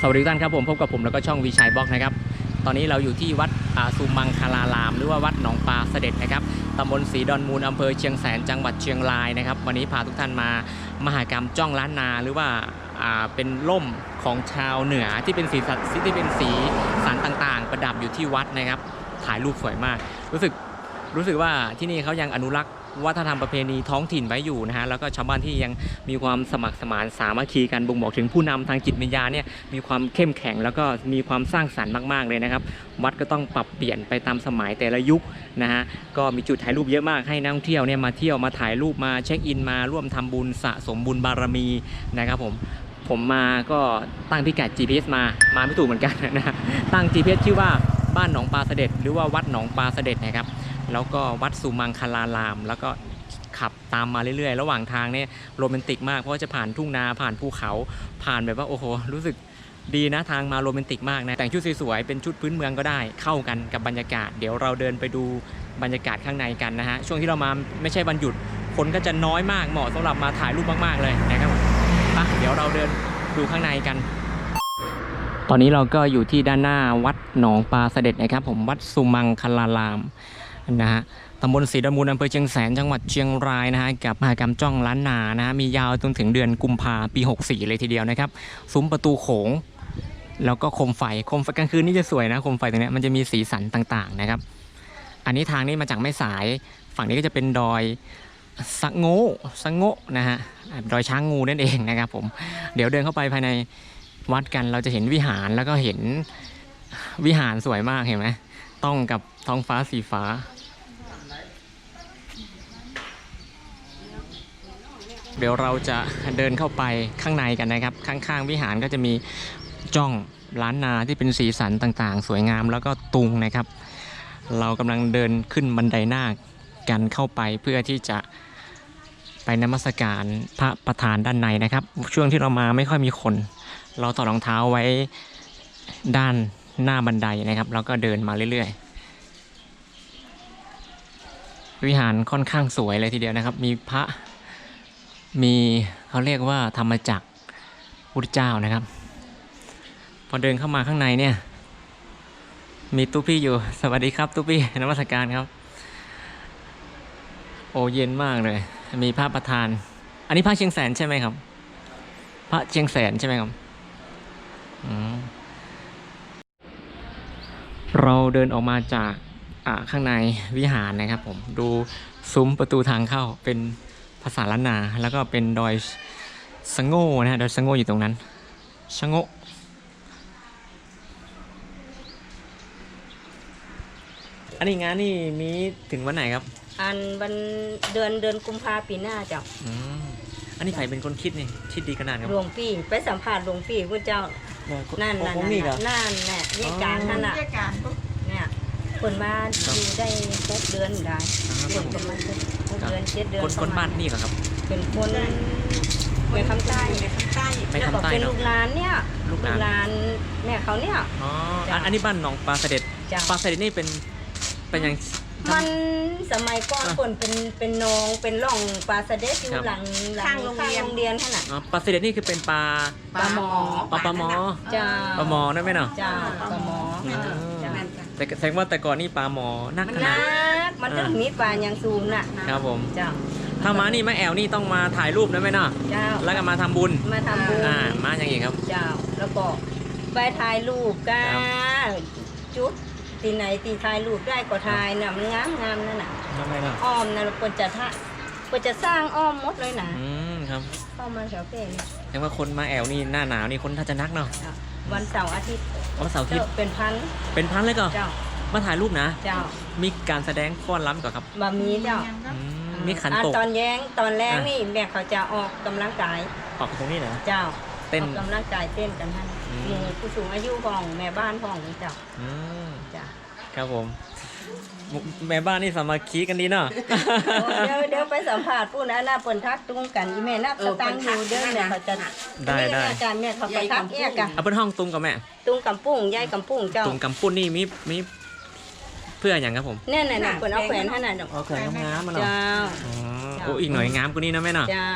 สวัสดีทุกท่านครับผมพบกับผมแล้วก็ช่องวีชัยบล็อกนะครับ ตอนนี้เราอยู่ที่วัดสุมังคลาราม หรือว่าวัดหนองปลาเสด็จนะครับตำบลศรีดอนมูลอำเภอเชียงแสนจังหวัดเชียงรายนะครับ วันนี้พาทุกท่านมามหากรรมจ้องล้านนาหรือว่าอ่าเป็นล่มของชาวเหนือที่เป็นสีสันที่เป็นสีสันต่างๆ ประดับอยู่ที่วัดนะครับ ถ่ายรูปสวยมาก รู้สึกรู้สึกว่าที่นี่เขายังอนุรักษ์ วัฒนธรรมประเพณีท้องถิ่นไว้อยู่นะฮะแล้วก็ชาวบ้านที่ยังมีความสมัครสมานสามัคคีกันบ่งบอกถึงผู้นำทางจิตวิญญาณเนี่ยมีความเข้มแข็งแล้วก็มีความสร้างสรรค์มาก ๆเลยนะครับ วัดก็ต้องปรับเปลี่ยนไปตามสมัยแต่ละยุคนะฮะก็มีจุดถ่ายรูปเยอะมากให้นักท่องเที่ยวเนี่ยมาเที่ยวมาถ่ายรูปมาเช็คอินมาร่วมทำบุญสะสมบุญบารมีนะครับผมผมมาก็ตั้งพิกัด GPS มา มาไม่ถูกเหมือนกันนะฮะตั้ง GPS ชื่อว่าบ้านหนองปลาเสด็จ หรือว่าวัดหนองปลาเสด็จนะครับ แล้วก็วัดสุมังคลาราม แล้วก็ขับตามมาเรื่อยๆ ระหว่างทางเนี่ยโรแมนติกมาก เพราะว่าจะผ่านทุ่งนาผ่านภูเขาผ่านแบบว่าโอ้โห รู้สึกดีนะทางมาโรแมนติกมากนะ แต่งชุดสวยๆ เป็นชุดพื้นเมืองก็ได้ เข้ากันกับบรรยากาศ เดี๋ยวเราเดินไปดูบรรยากาศข้างในกันนะฮะ ช่วงที่เรามาไม่ใช่วันหยุด คนก็จะน้อยมากเหมาะสำหรับมาถ่ายรูปมากๆเลยนะครับไปเดี๋ยวเราเดินดูข้างในกัน ตอนนี้เราก็อยู่ที่ด้านหน้าวัดหนองปลาเสด็จนะครับ ผมวัดสุมังคลาราม นะฮะตำบลศรีดอนมูลอำเภอเชียงแสนจังหวัดเชียงรายนะฮะกับมหากรรมจ้องล้านนานะฮะมียาวจนถึงเดือนกุมภาปี 64 เลยทีเดียวนะครับซุ้มประตูโขง แล้วก็โคมไฟโคมไฟกลางคืนนี่จะสวยนะโคมไฟตรงนี้มันจะมีสีสันต่างๆนะครับ อันนี้ทางนี้มาจากแม่สายฝั่งนี้ก็จะเป็นดอยสะโงสะโงนะฮะดอยช้างงูนั่นเองนะครับผมเดี๋ยวเดินเข้าไปภายในวัดกันเราจะเห็นวิหารแล้วก็เห็นวิหารสวยมากเห็นไหมต้องกับท้องฟ้าสีฟ้า เดี๋ยวเราจะเดินเข้าไปข้างในกันนะครับ ข้างๆวิหารก็จะมีจ้องล้านนาที่เป็นสีสันต่างๆ สวยงามแล้วก็ตุงนะครับ เรากำลังเดินขึ้นบันไดนาคกันเข้าไปเพื่อที่จะไปนมัสการพระประธานด้านในนะครับ ช่วงที่เรามาไม่ค่อยมีคน เราถอดรองเท้าไว้ด้านหน้าบันไดนะครับแล้วก็เดินมาเรื่อยๆ วิหารค่อนข้างสวยเลยทีเดียวนะครับ มีพระ มีเขาเรียกว่าธรรมจักรพุทธเจ้านะครับ พอเดินเข้ามาข้างในเนี่ย มีตู้พี่อยู่สวัสดีครับตู้พี่นมัสการครับ โอเย็นมากเลย มีพระประธาน อันนี้พระเชียงแสนใช่ไหมครับ พระเชียงแสนใช่ไหมครับเราเดินออกมาจากข้างในวิหารนะครับ ผมดูซุ้มประตูทางเข้าเป็น ภาษาล้านนา แล้วก็เป็นดอยสะโง่นะฮะดอยสะโง่อยู่ตรงนั้นสะโง่อันนี้งานนี่มีถึงวันไหนครับ อันวันเดือนเดือนกุมภาปีหน้าเจ้าอืมอันนี้ใครเป็นคนคิดนี่คิดดีขนาดครับหลวงพี่ไปสัมภาษณ์หลวงพี่พระเจ้า นั่นโอ้นั่นโหนั่นนี่เหรอนั่นแน่นี่การนั่นน่ะเรียกการปุ๊บเนี่ยคนมาอยู่ได้หกเดือนได้อ่าคนประมาณห กเดือนเจ็ดเดือนคนคนบ้านนี่เหรอครับ เป็นคนเป็นคำใต้ในคำใต้ไปแล้วก็คำใต้เป็นเนาะ ลูกหลานเนี่ยลูกหลูลานกหลาน แม่เขาเนี่ย อ๋อจ้ะ อันอันนี้บ้านหนองปลาเสด็จจ้ะปลาเสด็จนี่เป็นเป็นอย่างมันสมัยก่อนอะคนเป็นเป็นนองเป็นร่องปลาสะเด็ดอยู่ครับ หลังหลังข้างโรงเรียนขนาด อ๋อปลาเสด็จนี่คือเป็นปลาปลาหมอ ปลาปลาหมอจ้าปลาหมอนั่นไหมเนาะ จ้าปลาหมออืมจ้าแต่แสดงว่าแต่ก่อนนี่ปลาหมอนักมันขนานัดก มันต้องมีปลาอย่างสูงน่ะครับผม เจ้า ถ้ามานี่มาแอวนี่ต้องมาถ่ายรูปนะไหมเนาะเจ้า แล้วก็มาทำบุญมาทำบุญ อ่ามาอย่างอีกครับ เจ้า แล้วก็ไปถ่ายรูปกัครับนจุดที่ไหนที่ถ่ายรูปได้ก็ถ่ายน่ะมันงามงามนั่นน่ะ ทำไมเนาะอ้อมน่ะเราควรจะทะควรจะสร้างอ้อมหมดเลยนะอืมครับเข้ามาแถวเพลงแสดงว่าคนมาแอวนี่หน้าหนาวนี่คนถ้าจะนักเนาะวันเสาร์อาทิตย์วันเสาร์อาทิตเจ้าย์เป็นพันเป็นพันเลยก็เจ้า มาถ่ายรูปนะ เจ้ามีการแสดงฟ้อนล้ำก่อนครับบะมีเจ้าอืมมีขันอ่าโตก ตอนแย้งตอนแรกอะ นี่แม่เขาจะออกกำลังกายออกตรงนี้เหรอเจ้าเต้นออกกำลังกายเต้นกันท่านอืม หมู่ผู้สูงอายุของแม่บ้านของเจ้าอืมจ้าครับผมแม่บ้านนี่สามัคคีกันดีเนาะ เดี๋ยวเดี๋ยวไปสัมภาษณ์ผู้นั้นน่ะเปิ่นทักตุ้งกันอีแม่นับสตางค์อยู่เด้อแม่เขาจะได้นี่ได้ อาจารย์แม่เขาก็ทักเอกอะเอาเป็นห้องตุ้มกับแม่ ตุ้งกำปุ้งยายกำปุ้งเจ้า ตุ้มกำปุ้นนี่มีมีเพื่ออย่างครับผมแน่น่ะน่ะเปิ่นเอาแขวนให้น่ะเจ้าเอาแขวนงามๆมาเนาะเจ้าอ๋อโอ้อีกหน่อยงามกว่านี้นะแม่เนาะเจ้า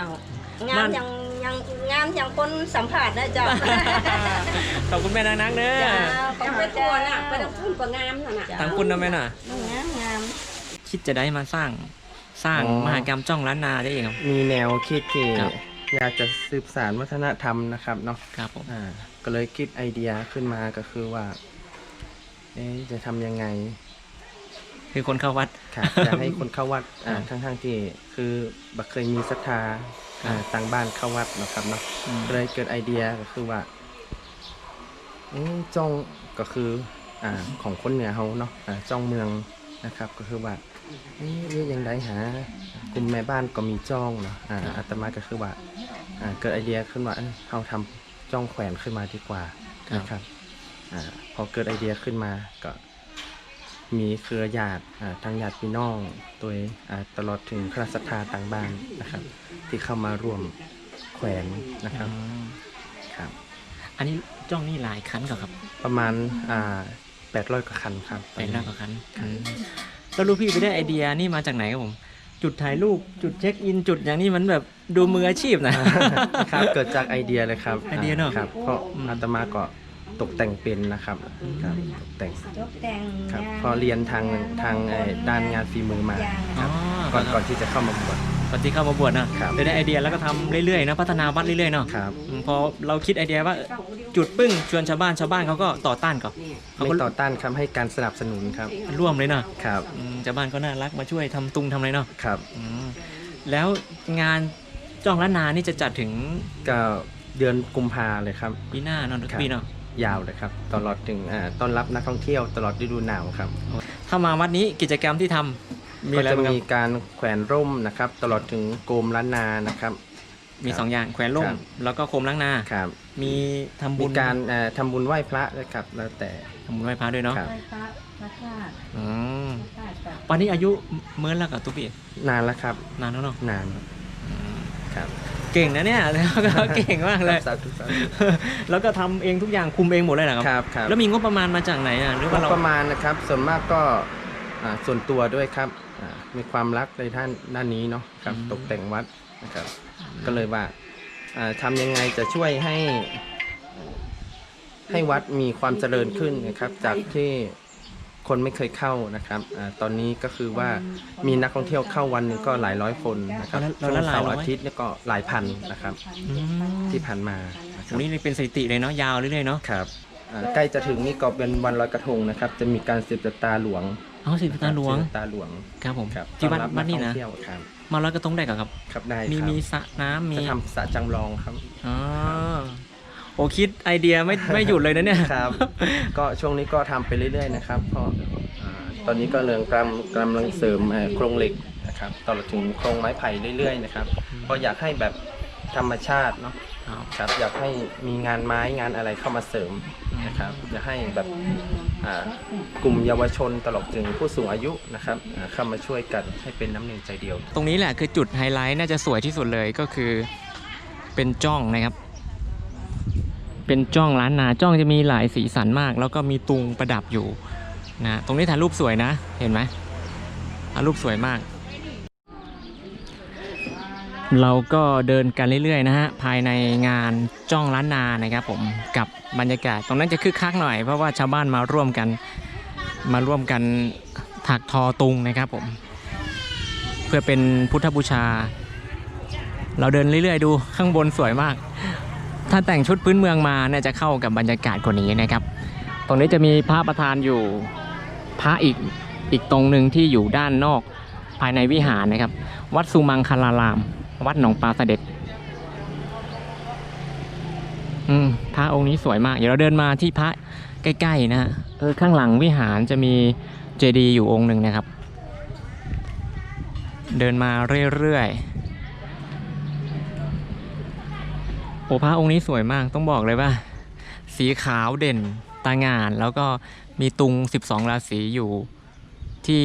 งามบ้านยังยังงามยังคนสัมผัสนะเจ้าขอบคุณแม่นางนักเด้อจ้าขอบยังคุไปณตัเจ้าวน่ะไปทางพุ่นก็งามน่ะน่ะจ้าทางคุณนะแม่น่ะงามงามคิดจะได้มาสร้างสร้างอ๋อมหากรรมจ้องล้านนาได้เองครับมีแนวคิดที่ครับอยากจะสืบสารวัฒนธรรมนะครับเนาะครับผมอ่าก็เลยคิดไอเดียขึ้นมาก็คือว่าเอ๊ะจะทำยังไง คือคนเข้าวัดครับจะให้คนเข้าวัดอ่าครับทั้งๆที่คือบักเคยมีศรัทธาอ่าต่างบ้านเข้าวัดเนาะครับเนาะอืม ก็เลยเกิดไอเดียก็คือว่าเอ๊ะจ้องก็คืออ่าของคนเหนือเขาเนาะอ่าจ้องเมืองนะครับ ก็คือว่าเอ๊ะเรียกยังไงหากลุ่มแม่บ้านก็มีจ้องเนาะอ่าอาตมาก็คือว่าอ่าเกิดไอเดียขึ้นว่าเอ้ยเราทำจ้องแขวนขึ้นมาดีกว่านะครับอ่าพอเกิดไอเดียขึ้นมาก็ มีเครือญาติอ่าทางญาติพี่น้องตัวเองอ่าตลอดถึงคณะศรัทธาต่างบ้านนะครับ ที่เข้ามาร่วมแขวนนะครับอ๋อครับ อันนี้จ้องนี่หลายคันก่อนครับ ประมาณอ่าแปดร้อยกว่าคันครับตอเป็นนี้ร้อยกว่าคันอืมแล้วลูกพี่ไปได้ไอเดียนี่มาจากไหนครับผมจุดถ่ายรูปจุดเช็คอินจุดอย่างนี้มันแบบดูมืออาชีพนะครับ เกิดจากไอเดียเลยครับไอเดียเนอะครับเพราะอืมอาตมาก็ ตกแต่งเป็นนะครับครับตกแต่งยกแต่งครับงามพอเรียนทางทางไอ้ด้านงานฝีมือมาอย่างอ๋อก่อนก่อนที่จะเข้ามาบวช ก่อนที่เข้ามาบวชนะครับ เลยได้ไอเดียแล้วก็ทำเรื่อยๆนะพัฒนาวัดเรื่อยๆเนาะครับอืมพอเราคิดไอเดียว่าจุดปึ้งชวนชาวบ้านชาวบ้านเขาก็ต่อต้านก่อนเขาไม่ก็ต่อต้านครับให้การสนับสนุนครับร่วมเลยเนาะครับอืมชาวบ้านก็น่ารักมาช่วยทำตุงทำอะไรเนาะครับอืมแล้วงานจ้องล้านนานี่จะจัดถึงก็เดือนกุมภาเลยครับ ปีหน้าเนอนทุกครับ ปีเนาะ ยาวเลยครับตลอดถึงอ่าต้อนรับนักท่องเที่ยวตลอดฤดูหนาวครับ ถ้ามาวัดนี้กิจกรรมที่ทำมีก็อะไรจะบ้างครัมีบการแขวนร่มนะครับ ตลอดถึงโกมล้านนานะครับ มีสองอย่างแขวนร่มครับแล้วก็โคมล้างนาครับ มีทำบุมีญการเอ่อทำบุญไหว้พระด้วยครับ แล้วแต่ทำบุญไหว้พระด้วยเนาะครับไหว้พระพระธาตุอืมพระธาตุกับวันนี้อายุเมื่อแล้วกับตุ๊กปีนานแล้วครับ นานแล้วเนาะนาน ครับเก่งนะเนี่ยแล้วก็เก่งมากเลย สาธุสาธุแล้วก็ทำเองทุกอย่างคุมเองหมดเลยเหรอครับ ครับครับแล้วมีงบประมาณมาจากไหนอะหรือก็ว่าเราประมาณนะครับ ส่วนมากก็อ่าส่วนตัวด้วยครับอ่ามีความรักในท่านด้านนี้เนาะครับตกแต่งวัดนะครับ ก็เลยว่าอ่าทำยังไงจะช่วยให้ ให้วัดมีความเจริญขึ้นนะครับ จากที่ คนไม่เคยเข้านะครับอาตอนนี้ก็คือว่ามีนักท่องเที่ยวเข้าวันหนึงก็หลายร้อยคนนะครับแล้วช่วงแล้วหลายเสาร์ร้อย อาทิตย์เนี่ยก็หลายพันนะครับอืมที่ผ่านมานะคตรรับ งนี้เป็นสถิติเลยเนาะยาวเรื่อยๆเนาะครับอ่าใกล้จะถึงนี่ก็เป็นวันลอยกระทงนะครับ จะมีการสืบตาหลวงเอาสิตาหลวงสืบตาหลวงครับผมครับที่วัดต้อรับวัดนี่กท่นะองเที่ยวครับมาลอยกระทงได้ก่อนครับ ครับได้มีครับมีสระน้ำมีจะทำสระจำลองครับ อ๋อ โอ้คิดไอเดียไม่ไม่หยุดเลยนะเนี่ยครับ ก็ช่วงนี้ก็ทำไปเรื่อยๆนะครับเพราะอ่าตอนนี้ก็เรื่องกำลังกำลังเสริมเอ่อโครงเหล็กนะครับตลอดถึงโครงไม้ไผ่เรื่อยๆนะครับเพราะอยากให้แบบธรรมชาติเนาะครับครับอยากให้มีงานไม้งานอะไรเข้ามาเสริมนะครับอยากให้แบบอ่ากลุ่มเยาวชนตลอดถึงผู้สูงอายุนะครับอ่าเข้ามาช่วยกันให้เป็นน้ำหนึ่งใจเดียว ตรงนี้แหละคือจุดไฮไลท์น่าจะสวยที่สุดเลยก็คือเป็นจ้องนะครับ เป็นจ้องล้านนาจ้องจะมีหลายสีสันมาก แล้วก็มีตุงประดับอยู่นะตรงนี้ถ่ายรูปสวยนะ เห็นไหมถ่ายรูปสวยมาก เราก็เดินกันเรื่อยๆนะฮะภายในงานจ้องล้านนานะครับผมกับบรรยากาศ ตรงนั้นจะคึกคักหน่อยเพราะว่าชาวบ้านมาร่วมกันมาร่วมกันถักทอตุงนะครับผม เพื่อเป็นพุทธบูชา เราเดินเรื่อยๆ ดูข้างบนสวยมาก ถ้าแต่งชุดพื้นเมืองมาเนี่ยจะเข้ากับบรรยากาศกว่านี้นะครับ ตรงนี้จะมีพระประธานอยู่พระอีกอีกตรงหนึ่งที่อยู่ด้านนอกภายในวิหารนะครับ วัดสุมังคลาราม วัดหนองปลาเสด็จอืมพระองค์นี้สวยมาก เดี๋ยวเราเดินมาที่พระใกล้ๆนะฮะเออข้างหลังวิหารจะมีเจดีย์อยู่องค์หนึ่งนะครับ เดินมาเรื่อยๆ โอ้พระองค์นี้สวยมากต้องบอกเลยว่า สีขาวเด่นตางานแล้วก็มีตุง 12 ราศีอยู่ที่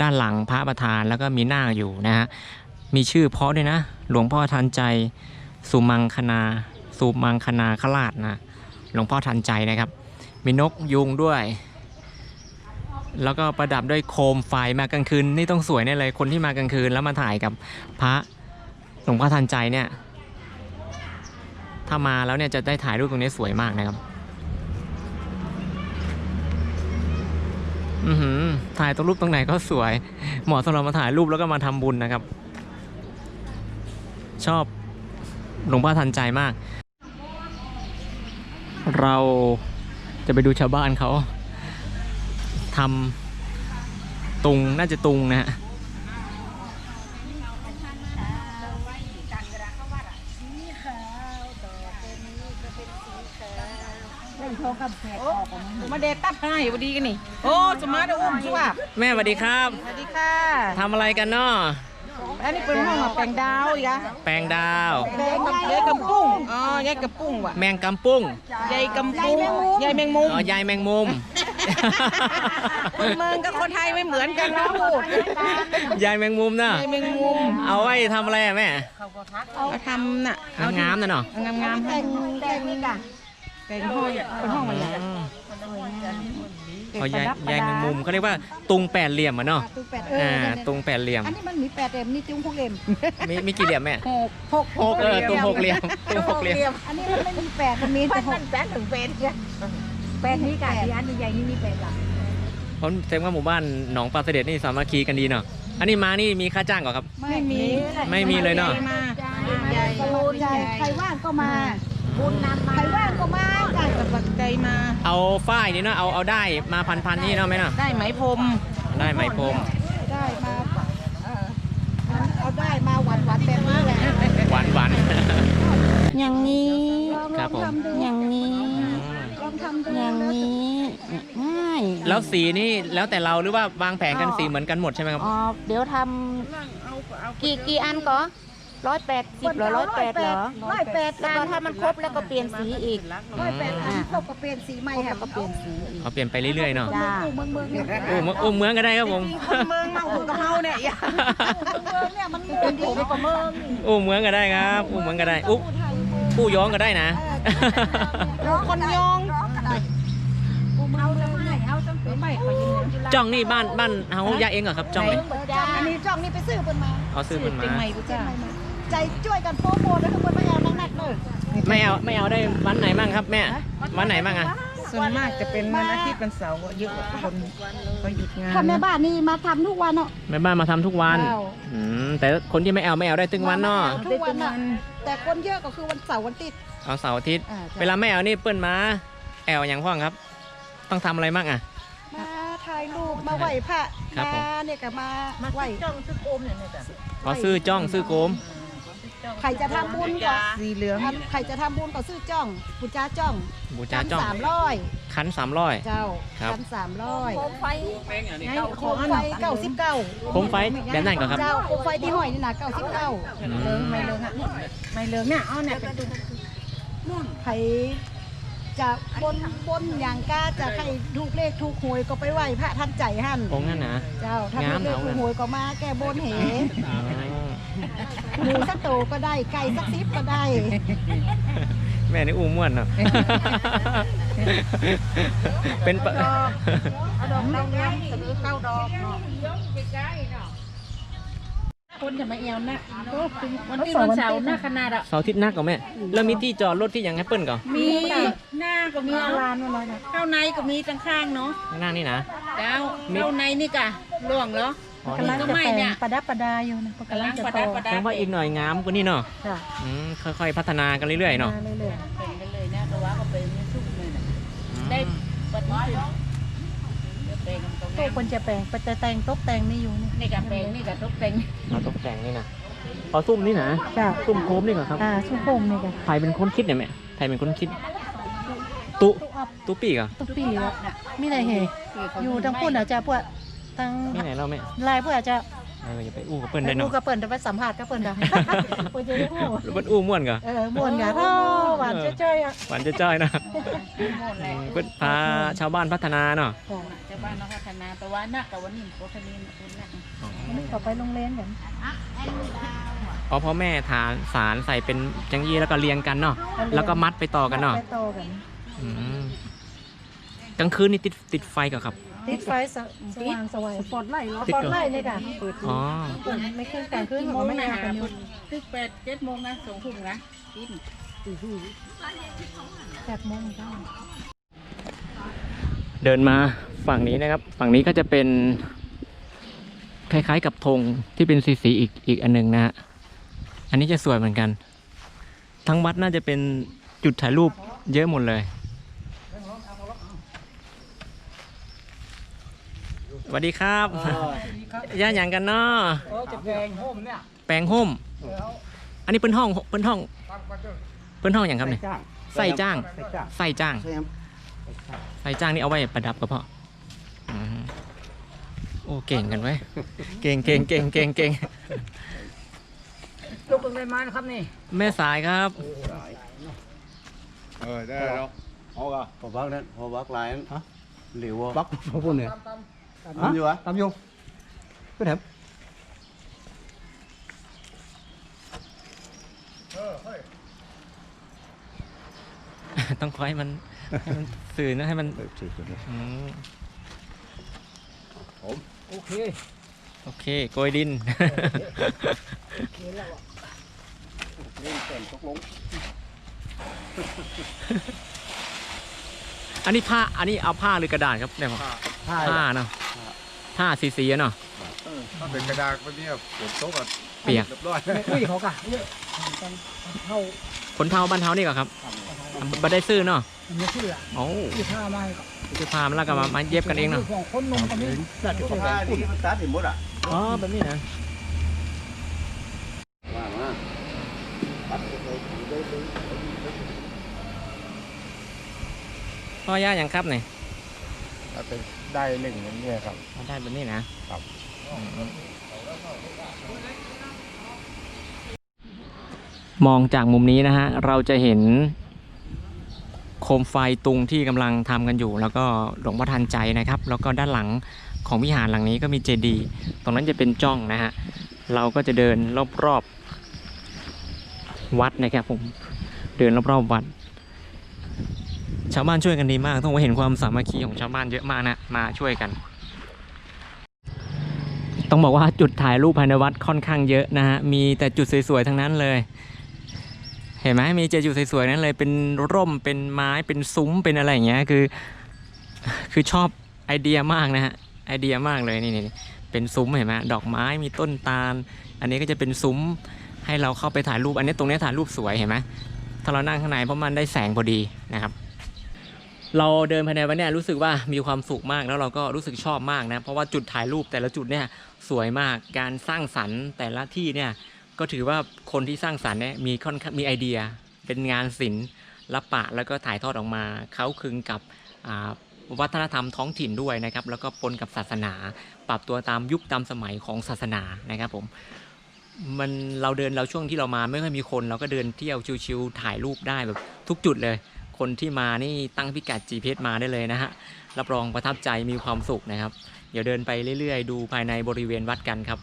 ด้านหลังพระประธานแล้วก็มีหน้าอยู่นะฮะมีชื่อเพราะด้วยนะ หลวงพ่อทันใจสุมังคณาสุมังคณาคราชนะหลวงพ่อทันใจนะครับ มีนกยุงด้วย แล้วก็ประดับด้วยโคมไฟมากลางคืนนี่ต้องสวยแน่เลยคนที่มากลางคืนแล้วมาถ่ายกับพระหลวงพ่อทันใจเนี่ย ถ้ามาแล้วเนี่ยจะได้ถ่ายรูปตรงนี้สวยมากนะครับอือหือถ่ายตรงรูปตรงไหนก็สวย เหมาะสำหรับมาถ่ายรูปแล้วก็มาทำบุญนะครับ ชอบหลวงพ่อทันใจมาก เราจะไปดูชาวบ้านเขาทำตุงน่าจะตุงนะฮะ ดทตัดให้พอดีกันนี่ โอ้สมาร์ทอุ้มชัวบแม่สวัสดีครับสวัสดีค่ะทำอะไรกันเนาะอันนี้เป็นห้องแปลงดาวอีกอะแปลงดาว แปลงกับยายกำปุ้งอ๋อยายกำปุ้งว่ะแมงกำปุ้งยายกำปุ้งยายแมงมุมอ๋อยายแมงมุม คนเมืองกับคนไทยไม่เหมือนกันนะพูดยายแมงมุมเนาะยายแมงมุมเอาไว้ทำอะไรอะแม่เอาทำน่ะงามๆนะเนาะเอางามๆให้แต่งนี่กะแปลงห้อยเป็นห้องอะไรอืม เอายายยายแมงมุมเขาเรียกว่าตุงแปดเหลี่ยมอะเนาะตูแปดเออ่าอตุงแปดเหลี่ยม อันนี้มันมีแปดเอ็มนี่จุ้งพวกเอ็มมีมีกี่เหลี่ยมแม่หกหกหกเออตุงหกเหลี่ยมตุงหกเหลี่ยม อันนี้มันไม่มีแปดมันมีแต่หก แปดถึงเป็นแปดนี่กะที่อันใหญ่ๆนี่มีแปดหลังเพราะแสดงว่าหมู่บ้านหนองปลาเสด็จนี่สามัคคีกันดีเนาะ อันนี้มานี่มีค่าจ้างก่อนครับ ไม่มีไม่มีเลยเนาะมาใจใจใครว่างก็มา บุญนำมา ใครว่างก็มา จ้ะสมัครใจมา เอาฝ้ายนี่เนาะเอาเอาได้มาพันพันๆนี่เนาะไหมเนาะได้ไหมพรมได้ไหมพรมได้มาเออเอาได้มาหวานหวานๆแบบนี้แหละหวานหวานอย่างนี้ครับผมอย่างนี้ลองทำดูอย่างนี้ง่ายแล้วสีนี่แล้วแต่เราหรือว่าวางแผนกันสีเหมือนกันหมดใช่ไหมครับอ๋อเดี๋ยวทำกี่กี่อันก็ ร้อยแปดสิบเหรอร้อยแปดเหรอร้อยแปดแล้วก็ถ้ามันครบแล้วก็เปลี่ยนสีอีกร้อยแปดอันครบก็เปลี่ยนสีใหม่ครบค่ะแล้วก็เปลี่ยนสีอีกเขาเปลี่ยนไปเรื่อยๆเนาะจ้าเมืองเมืองเนี่ยโอ้เมืองโอ้เมืองก็ได้ครับผมคนเมืองมาอุ้มกับเฮาเนี่ยอย่าเมืองเนี่ยมันเป็นดีกว่าเมืองโอ้เมืองก็ได้ครับโอ้เมืองก็ได้อุ๊ผู้ย้องก็ได้นะคนยองเอาจะไม่เอาจะเป็นไม่ขอยืนจ้องนี่บ้านบ้านเฮายาเองเหรอครับจ้องนี่อันนี้จ้องนี่ไปซื้อเปิ้นมาเอาซื้อมันมาเป็นใหม่กูจ้า ใจช่วยกันโปรโมทแล้วทุกคนไม่เอานักๆเลยไม่เอาไม่เอาได้วันไหนมั่งครับแม่วันไหนมั่งอะส่วนมากจะเป็นวันอาทิตย์วันเสาร์เยอะกว่าคนก็หยุดงานทำแม่บ้านนี่มาทำทุกวันเนาะแม่บ้านมาทำทุกวันเจ้าอืมแต่คนที่ไม่เอาไม่เอาได้ตึงวันเนาะทุกวันน่ะแต่คนเยอะก็คือวันเสาร์วันติดเอาเสาร์อาทิตย์อ่าจ้ะเวลาไม่เอานี่เปิ้นมาแอลอย่างพ่องครับ ต้องทำอะไรมั่งอะมาถ่ายรูปมาไหว้พระครับผมมาเนี่ยก็มาไหว้เอาซื้อจ้องซื้อโกม ใครจะทำบุญก็สีเหลืองใครจะทำบุญก็ซื้อจ้องปูจ้าจ้องบูชาจ้องสามร้อยคันสามร้อยเจ้าครับกันสามร้อยไฟไงโคมไฟเก้าสิบเก้าโคมไฟแบบนั้นก่อนครับเจ้าโคมไฟที่ห้อยนี่นะเก้าสิบเก้าอืเหลืองมไม่เหลืองอะไม่เหลืองเนี่ยเอาเนี่ยเป็นตุ้มใครจะบนบนอย่างกล้าจะใครถูกเลขถูกหวยก็ไปไหว้พระท่านใจหั่นองค์นั่นนะเจ้าถ้าถูกเลขถูกหวยก็มาแก้บนเหอ๋อ หมูสักโตก็ได้ไก่สักซิบก็ได้ แม่นี่อู้ม่วนเนาะ เป็นปะดอกดอกนี้หรือเก้าดอกเนาะคนจะมาเอวนะวันที่ที่วัวันนเสาเสาร์ร์หน้านะขนาดอะ เสาร์อาทิตย์หนักก่อนแม่ แล้วมีที่จอดรถที่อย่างให้เปิ้ลก่อนมีหน้าก็มีมีลานอะไรนะเข้าในก็มีตั้งข้างเนาะข้างหน้านี่นะ เจ้ามีเข้าในนี่กะหลวงเหรออ๋อ กำลันี่งจะไม่แต่งเนี่ยประดับประดาอยู่นะกำลังจะประโตดับประแสดัดงว่าอีกหน่อยงามกว่านี้เนาะค่ะอืมค่อยๆพัฒนากันเรื่อยๆเนาะมาเรื่อยเป็นกันเลยนะแต่ว่าก็เป็นไม่สุกเลยนะอืมได้ปัดนี้เดี๋ยวแปลงตรงๆโตนี้คนจะแปลงไปแต่แต่งตกแต่งนี่อยู่นี่นี่กับแปลงนี่กับตกแต่งเราตกแต่งนี่นะพอซุ่มนี่นะจ้าซุ่มโคมนี่เหรอครับอ่าชุบโคมนี่กันใครเป็นคนคิดเนี่ยแม่ใครเป็นคนคิดตุตุปีกเหรอะทุกปีแล้วมีอะไรเหอยู่ทั้งปุ่นอาจจะพวก ทั้งนี่ไหนเราแม่ลายพวกอาจจะเอออย่าไปอู้กับเปิ้ลได้ดูเนาะกระเปิ่นจะไปสัมผัสกระเปิ่นได้ปวดจะได้พูดหรือเปิ้ลอู้ม่วนกะเออม่วนกันท่อหวานเจ้ยๆอะหวานจะจ้อยนะหมดเลยอืมเปิ้ลพาชาวบ้านพัฒนาเนาะชาวบ้านเราพัฒนาแต่ว่านักแต่วันนี้พวกคดีคุณนักวันนี้ก็ไปโรงเรียนกันอ๋อพ่อแม่ฐานสารใส่เป็นจังยี่แล้วก็เรียงกันเนาะแล้วก็มัดไปต่อกันเนาะไปโตกันอืมกลางคืนนี่ติดติดไฟก่อนครับ ติดไฟสสว่างสวยสปอตไลท์ติดสปอตก่อนไลท์เลยค่ะอ๋อไม่ขึ้นกลางคืนโมก็งไม่นะยากันอยู่ตึกแปดเจ็ดโมงนะสองทุ่มนะกินแปดโมงเจ้าเดินมาฝั่งนี้นะครับ ฝั่งนี้ก็จะเป็น คล้ายๆกับธงที่เป็นสีสีๆอีกอีกอันหนึ่งนะฮะอันนี้จะสวยเหมือนกัน ทั้งวัดน่าจะเป็นจุดถ่ายรูปเยอะหมดเลย สวัสดีครับย่าอย่างกันเนาะจะแพงโฮมเนี่ยแปลงห่มอันนี้เป็นห้องเป็นห้องเป็นห้องอย่างครับเนี่ยใส่จ้างใส่จ้างใส่จ้างนี่เอาไว้ประดับกับพ่ออืมโอ้เก่งกันไว้ยเก่งเก่งเก่งเก่งเก่งลูกเป็นไงมานะครับนี่แม่สายครับ Ờ, đây là đâu? Họ à? Họ bác đấy, họ bác lại em. Hả? Liệu không? Bắt vào con này. Tắm vô hả? Tắm vô. Cái đẹp. ต้องคอยมันให้มันสื่อนะให้มัน Ừ, chỉ chỉ này. อืมโอเค โอเคโกยดินอันนี้ผ้า อันนี้เอาผ้าหรือกระดาษครับเนี่ยพ่อผ้าเนาะ ผ้าสีๆอะเนาะ Nó เป็นกระดาษวันนี้ฝนตกอะเปียกเรียบร้อยอุ้ยเขากะเยอะเข้าขนเท้าบ้านเท้านี่ก่อนครับบัได้ซื้อเนาะอันนี้ชื่ออะโอ้ที่ผ้าไม้ซื้อผ้ามาแล้วก็มามาเย็บกันเองเนาะของคนนมกันนี่ Hai đi cái tát thì mốt à? อ๋อแบบนี้นะ Wow, ha. Bắt cái cây chỉ đây đây. พ่อย่าอย่างครับเนี่ยถ้าเป็น ได้หนึ่งอย่างเงี้ยครับ เอาได้แบบนี้นะครับ อืมมองจากมุมนี้นะฮะ เราจะเห็น โคมไฟตุงที่กำลังทำกันอยู่ แล้วก็หลวงพ่อทันใจนะครับ แล้วก็ด้านหลังของวิหารหลังนี้ก็มีเจดีย์ตรงนั้นจะเป็นจ้องนะฮะ เราก็จะเดินรอบๆวัดนะครับผม เดินรอบๆวัด ชาวบ้านช่วยกันดีมาก ต้องว่าเห็นความสามัคคีของชาวบ้านเยอะมากนะ มาช่วยกัน ต้องบอกว่าจุดถ่ายรูปภายในวัดค่อนข้างเยอะนะฮะ มีแต่จุดสวยๆทั้งนั้นเลย เห็นไหมมีเจจุดสวยๆนั้นเลย เป็นร่ม เป็นไม้ เป็นซุ้ม เป็นอะไรอย่างเงี้ย คือ คือชอบไอเดียมากนะฮะ ไอเดียมากเลยนี่นี่เป็นซุ้มเห็นไหมดอกไม้ มีต้นตาล อันนี้ก็จะเป็นซุ้มให้เราเข้าไปถ่ายรูป อันนี้ตรงนี้ถ่ายรูปสวยเห็นไหมถ้าเรานั่งข้างในเพราะมันได้แสงพอดีนะครับ เราเดินภายในวัดเนี่ยรู้สึกว่ามีความสุขมากแล้วเราก็รู้สึกชอบมากนะ เพราะว่าจุดถ่ายรูปแต่ละจุดเนี่ยสวยมากการสร้างสรรค์แต่ละที่เนี่ยก็ถือว่าคนที่สร้างสรรค์เนี่ยมีค่อนข้างมีไอเดีย เป็นงานศิลปะแล้วก็ถ่ายทอดออกมา เขาคึงกับวัฒนธรรมท้องถิ่นด้วยนะครับ แล้วก็ปนกับศาสนา ปรับตัวตามยุคตามสมัยของศาสนานะครับผมมันเราเดินเราช่วงที่เรามาไม่ค่อยมีคน เราก็เดินเที่ยวชิวๆถ่ายรูปได้แบบทุกจุดเลย คนที่มานี่ตั้งพิกัด GPS มาได้เลยนะฮะรับรองประทับใจมีความสุขนะครับ เดี๋ยวเดินไปเรื่อยๆ ดูภายในบริเวณวัดกันครับ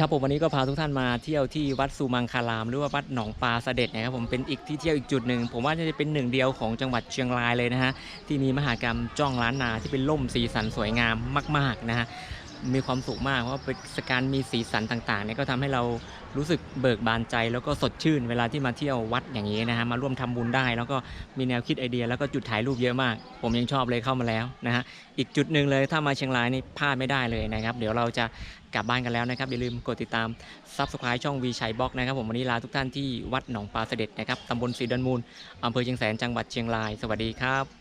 ครับผมวันนี้ก็พาทุกท่านมาเที่ยวที่วัดสุมังคาราม หรือว่าวัดหนองปลาเสด็จนะครับผมเป็นอีกที่เที่ยวอีกจุดหนึ่งผมว่าจะเป็นหนึ่งเดียวของจังหวัดเชียงรายเลยนะฮะที่มีมหากรรมจ้องล้านนาที่เป็นล่มสีสันสวยงามมาก ๆนะฮะ มีความสุขมาก เพราะว่าเป็นการมีสีสันต่างๆเนี่ยก็ทำให้เรารู้สึกเบิกบานใจ แล้วก็สดชื่นเวลาที่มาเที่ยววัดอย่างนี้นะฮะมาร่วมทำบุญได้ แล้วก็มีแนวคิดไอเดีย แล้วก็จุดถ่ายรูปเยอะมาก ผมยังชอบเลยเข้ามาแล้วนะฮะอีกจุดหนึ่งเลยถ้ามาเชียงรายนี่พลาดไม่ได้เลยนะครับ เดี๋ยวเราจะกลับบ้านกันแล้วนะครับอย่าลืมกดติดตาม Subscribe ช่องวีชัยบล็อกนะครับผมวันนี้ลาทุกท่านที่วัดหนองปลาเสด็จนะครับตำบลสีดอนมูลอำเภอเชียงแสนจังหวัดเชียงราย สวัสดีครับ